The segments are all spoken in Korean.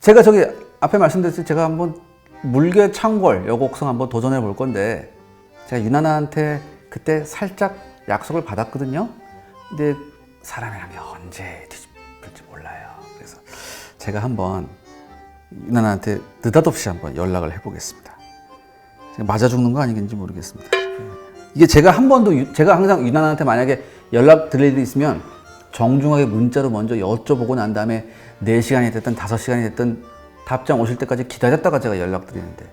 제가 저기 앞에 말씀드렸듯이 제가 한번 물개 창궐 여곡성 한번 도전해 볼 건데 제가 유나나한테 그때 살짝 약속을 받았거든요. 근데 사람이란 게 언제 뒤집을지 몰라요. 그래서 제가 한번 유나나한테 느닷없이 한번 연락을 해보겠습니다. 맞아 죽는 거 아니겠는지 모르겠습니다. 이게 제가 한 번도 유- 제가 항상 유나나한테 만약에 연락 드릴 일 있으면 정중하게 문자로 먼저 여쭤보고 난 다음에 4시간이 됐든 5시간이 됐든 답장 오실 때까지 기다렸다가 제가 연락 드리는데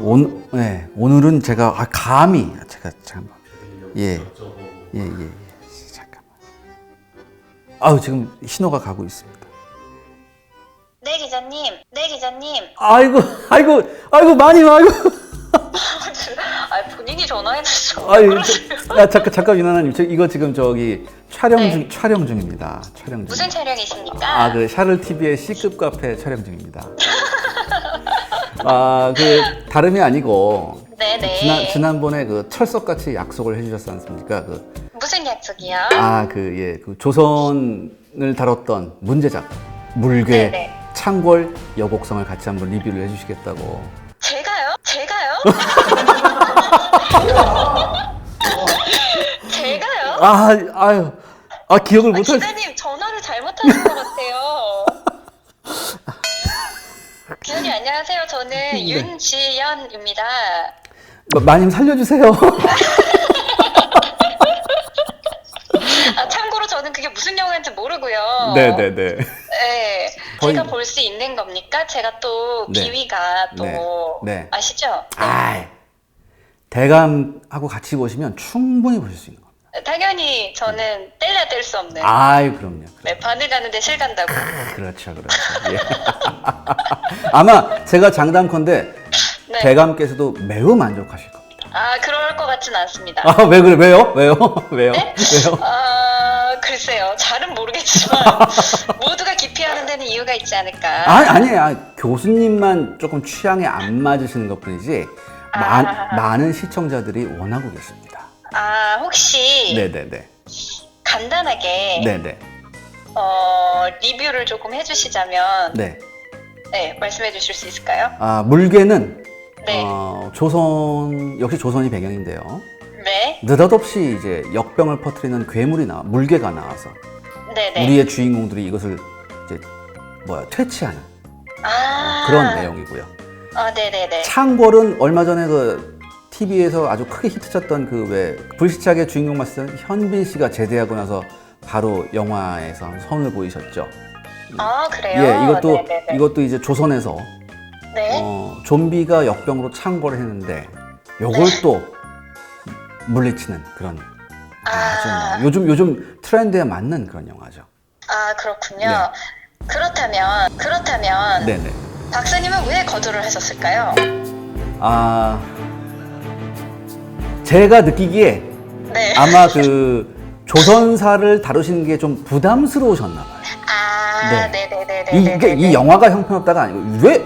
오늘 네, 오늘은 제가 아, 감히 제가 잠깐 예. 예, 예, 예. 잠깐만. 아우 지금 신호가 가고 있습니다. 네 기자님, 네 기자님. 아이고, 아이고, 아이고 많이 아이고. 아 본인이 전화해서 아유, 저, 아, 잠깐 잠깐 유나나님, 저 이거 지금 저기 촬영 네. 중 촬영 중입니다. 촬영 중. 무슨 촬영이십니까? 아, 그 샤를 TV의 C급 카페 촬영 중입니다. 아, 그 다름이 아니고 네네. 지난 지난번에 그 철석같이 약속을 해주셨지 않습니까? 그 무슨 약속이요? 아, 그 예, 그 조선을 다뤘던 문제작 물괴 네네. 창궐 여곡성을 같이 한번 리뷰를 해주시겠다고. 제가요? 제가요? 제가요? 아, 아유, 아 기억을 아, 못할. 기자님 전화를 잘못하신 것 같아요. 기자님 안녕하세요. 저는 네. 윤지연입니다. 마- 마님 살려주세요. 아, 참고로 저는 그게 무슨 영화인지 모르고요. 네네네. 네, 거의- 제가 볼 수 있는 겁니까? 제가 또 네. 비위가 또 네. 네. 아시죠? 아, 대감하고 같이 보시면 충분히 보실 수 있는 겁니다. 당연히 저는 뗄래야 뗄 수 없는 아이, 그럼요. 네, 바늘 가는데 실 간다고. 그렇죠, 그렇죠. 예. 아마 제가 장담컨대 네. 대감께서도 매우 만족하실 겁니다. 아 그럴 것 같진 않습니다. 아, 왜 그래? 왜요? 왜요? 왜요? 네? 왜요? 아 글쎄요, 잘은 모르겠지만 모두가 기피하는 데는 이유가 있지 않을까. 아니, 아니에요. 아, 교수님만 조금 취향에 안 맞으시는 것 뿐이지, 많- 아. 많은 시청자들이 원하고 계십니다. 아, 혹시 네네네. 간단하게 네네. 어, 리뷰를 조금 해주시자면 네. 네 말씀해 주실 수 있을까요? 아, 물개는 네, 어, 조선, 역시 조선이 배경인데요. 네, 느닷없이 이제 역병을 퍼뜨리는 괴물이 나와, 물개가 나와서 네, 네. 우리의 주인공들이 이것을 이제 뭐야 퇴치하는 아 그런 내용이고요. 아, 네, 네, 네. 창궐은 얼마 전에 그 TV에서 아주 크게 히트쳤던 그 왜 불시착의 주인공 맡았던 현빈 씨가 제대하고 나서 바로 영화에서 선을 보이셨죠. 아 그래요? 예, 이것도 네, 네, 네. 이것도 이제 조선에서 네. 어, 좀비가 역병으로 창궐을 했는데 요걸 네. 또 물리치는 그런 아. 뭐 요즘 요즘 트렌드에 맞는 그런 영화죠. 아 그렇군요. 그렇다면 그렇다면 네. 네네. 박사님은 왜 거절을 하셨을까요? 아 제가 느끼기에 네. 아마 그 조선사를 다루시는 게 좀 부담스러우셨나 봐요. 아, 네. 네, 네, 네, 네, 이, 네, 이게 네, 이 네. 영화가 형편없다가 아니고 왜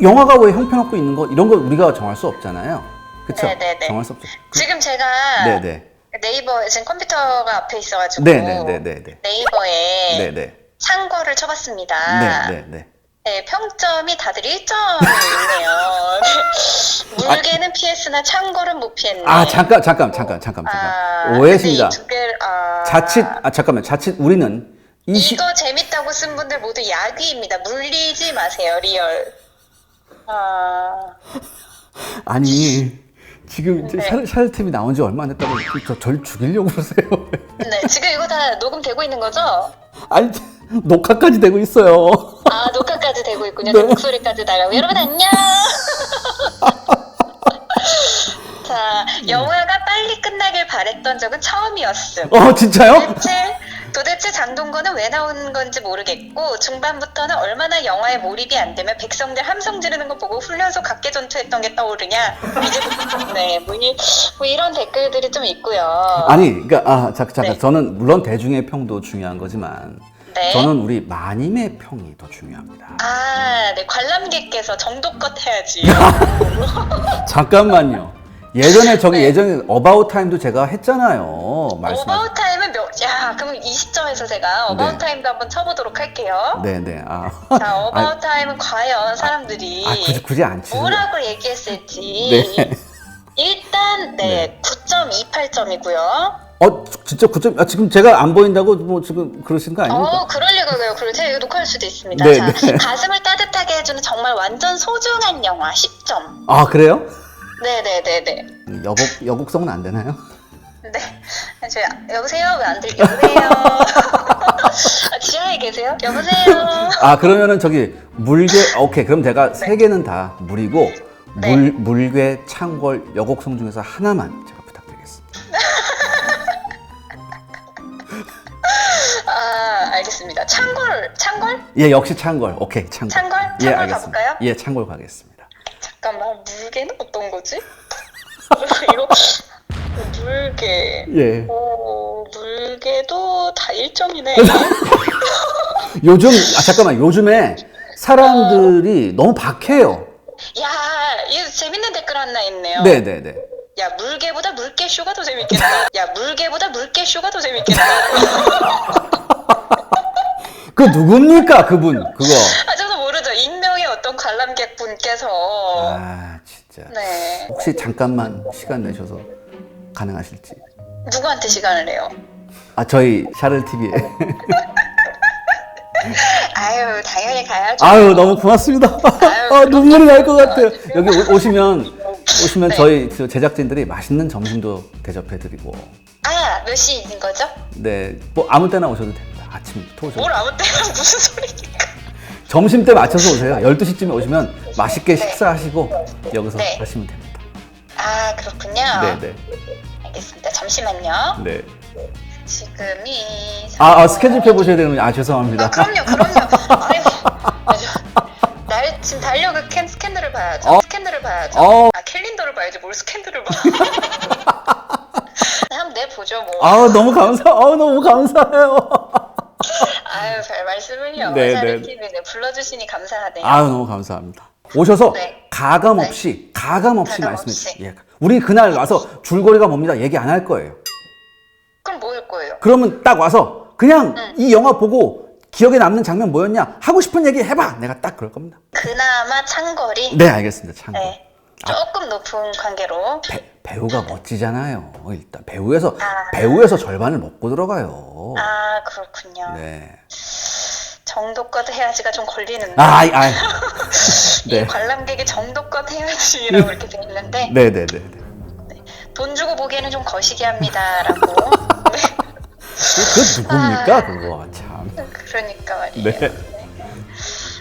영화가 왜 형편없고 있는 거 이런 걸 우리가 정할 수 없잖아요. 그렇죠? 네, 네, 네. 정할 수 없죠. 그, 지금 제가 네네. 네이버 지금 컴퓨터가 앞에 있어가지고 네네네네네. 네이버에 네네. 창거를 쳐봤습니다. 네네네. 네, 평점이 다들 1점이 있네요. 네. 물개는 피했으나 창거는 못 피했네. 아 잠깐 잠깐 잠깐 잠깐 잠깐 아, 오해했습니다. 개를- 아, 자칫 아 잠깐만 자칫 우리는 이 시, 이거 재밌다고 쓴 분들 모두 야귀입니다. 물리지 마세요, 리얼. 아, 아니 지금 이제 네. 샤르 샤르템이 나온 지 얼마 안 됐다고 저, 절 죽이려고 그러세요. 네, 지금 이거 다 녹음되고 있는 거죠? 아니 녹화까지 되고 있어요. 아, 녹화까지 되고 있군요. 네. 제 목소리까지 나가고. 여러분, 안녕! 자, 영화가 빨리 끝나길 바랬던 적은 처음이었음. 어 진짜요? 도대체, 도대체 장동건은 왜 나오는 건지 모르겠고, 중반부터는 얼마나 영화에 몰입이 안 되면 백성들 함성 지르는 거 보고 훈련소 각계 전투했던 게 떠오르냐. 네, 뭐, 이, 뭐 이런 댓글들이 좀 있고요. 아니 그러니까 아 잠깐 잠깐 네. 저는 물론 대중의 평도 중요한 거지만 네. 저는 우리 마님의 평이 더 중요합니다. 아, 네, 관람객께서 정도껏 해야지. 잠깐만요. 예전에 저기 예전에 어바웃 타임도 제가 했잖아요. 말씀. 어바웃 타임은 몇, 야, 그럼 이 시점에서 제가 어바웃 네. 타임도 한번 쳐보도록 할게요. 네네. 아. 자, 어바웃 타임은 과연 사람들이 아 굳이 굳이 안 치세요. 뭐라고 얘기했을지. 네. 일단, 네, 9.28점이고요. 어 진짜 그점 아, 지금 제가 안 보인다고 뭐 지금 그러시는 거 아닙니까? 어, 그럴 리가요. 그리고 제가 이거 녹화할 수도 있습니다. 네, 자, 네. 가슴을 따뜻하게 해주는 정말 완전 소중한 영화 10점. 아 그래요? 네네네네. 여곡 여곡성은 안 되나요? 네. 저, 여보세요? 왜 안 들, 여보세요? 아, 지하에 계세요? 여보세요? 아 그러면은 저기 물개 오케이 그럼 제가 세 개는 다 물이고 네. 물 물개 창궐 여곡성 중에서 하나만 창궐, 창궐? 예 역시 창궐 오케이 창궐. 창궐? 예 창궐 알겠습니다. 가볼까요? 예 창궐 가겠습니다. 잠깐만, 물개는 어떤 거지? 이거, 물개. 예. 오, 물개도 다 1점이네. 요즘 아 잠깐만 요즘에 사람들이 너무 박해요. 야, 이거 재밌는 댓글 하나 있네요. 네 네 네. 야, 물개보다 물개쇼가 더 재밌겠다. 야, 물개보다 물개쇼가 더 재밌겠다. 그 누굽니까 그분 그거? 아, 저도 모르죠. 익명의 어떤 관람객 분께서. 아 진짜. 네. 혹시 잠깐만 시간 내셔서 가능하실지. 누구한테 시간을 내요? 아 저희 샤를 TV에. 아유, 당연히 가야죠. 아유 너무 고맙습니다. 아, 눈물이 날 것 같아요. 여기 오- 오시면 오시면 네. 저희 저 제작진들이 맛있는 점심도 대접해드리고. 아, 몇 시인 거죠? 네, 뭐 아무 때나 오셔도 됩니다. 아침부터 오셔도. 뭘 아무 때나 무슨 소리니까. 점심 때 맞춰서 오세요. 12시쯤에 오시면 맛있게 식사하시고 여기서 네. 하시면 됩니다. 아, 그렇군요. 네, 네. 알겠습니다. 잠시만요. 네. 지금이. 아, 아 스케줄표 보셔야 되는군요. 아 죄송합니다. 아, 그럼요, 그럼요. 아유, 아주. 날 지금 달력을 캔 스캔들을 봐야죠. 어? 스캔들을 봐야죠. 어. 아 캘린더를 봐야지 뭘 스캔들을 봐. 한번 내 보죠 뭐. 아우 너무 감사. 아우 너무 감사해요. 말씀을요. 네, 네, 네. TV 네 불러주시니 감사하네요. 아유 너무 감사합니다. 오셔서 네. 가감 없이 가감 없이 가감 말씀해 없이. 주세요. 예. 우리 그날 와서 줄거리가 뭡니다. 얘기 안 할 거예요. 그럼 뭐할 거예요? 그러면 딱 와서 그냥 이 영화 보고 기억에 남는 장면 뭐였냐 하고 싶은 얘기 해봐. 내가 딱 그럴 겁니다. 그나마 창거리. 네 알겠습니다. 참. 네. 조금 높은 관계로. 배, 배우가 멋지잖아요. 일단 배우에서 아. 배우에서 절반을 먹고 들어가요. 아 그렇군요. 네. 정도껏 해야지가 좀 걸리는데. 아, 아, 이 네. 관람객이 정도껏 해야지라고 이렇게 돼 있는데 네, 네, 네. 네. 돈 주고 보기에는 좀 거시기 합니다라고. 네. 그, 그 누굽니까 그거 참. 그러니까 말이에요. 네. 네.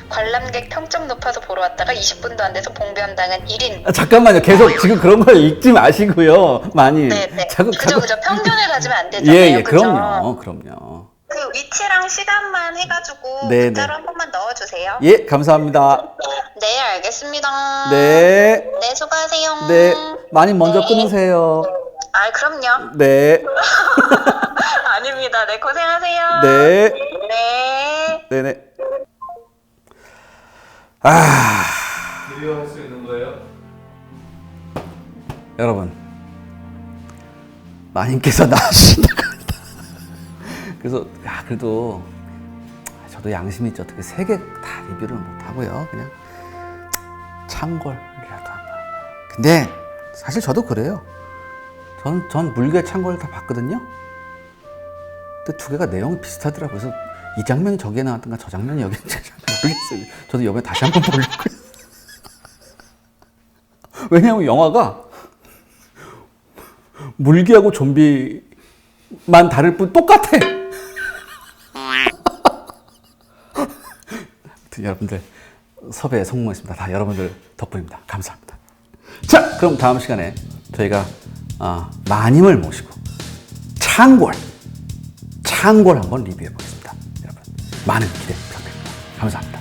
관람객 평점 높아서 보러 왔다가 20분도 안 돼서 봉변당한 1인. 아, 잠깐만요. 계속 지금 그런 걸 읽지 마시고요. 많이. 네네. 자꾸 그죠 자꾸- 그죠. 편견을 가지면 안 되잖아요. 예, 예, 그죠? 그럼요. 그럼요. 그 위치랑 시간만 해가지고 네네. 문자로 한 번만 넣어주세요. 예, 감사합니다. 네 알겠습니다. 네. 네 수고하세요. 네. 많이 먼저 네. 끊으세요. 아 그럼요. 네. 아닙니다. 네 고생하세요. 네. 네. 네네. 아. 리뷰할 수 있는 거예요? 여러분 마님께서 합니다 그래서 야 그래도 저도 양심이 있죠. 어떻게 세 개 다 리뷰를 못 하고요. 그냥 창궐이라도 한번 근데 사실 저도 그래요. 전, 전 물개 창궐 다 봤거든요. 근데 두 개가 내용이 비슷하더라고요. 그래서 이 장면이 저기에 나왔던가 저 장면이 여기 있는지 모르겠어요. 저도 이번에 다시 한번 보려고요. 왜냐면 영화가 물개하고 좀비만 다를 뿐 똑같아. 여러분들 섭외에 성공했습니다. 다 여러분들 덕분입니다. 감사합니다. 자, 그럼 다음 시간에 저희가 아, 마님을 모시고 창궐, 창궐 한번 리뷰해 보겠습니다. 여러분 많은 기대 부탁드립니다. 감사합니다.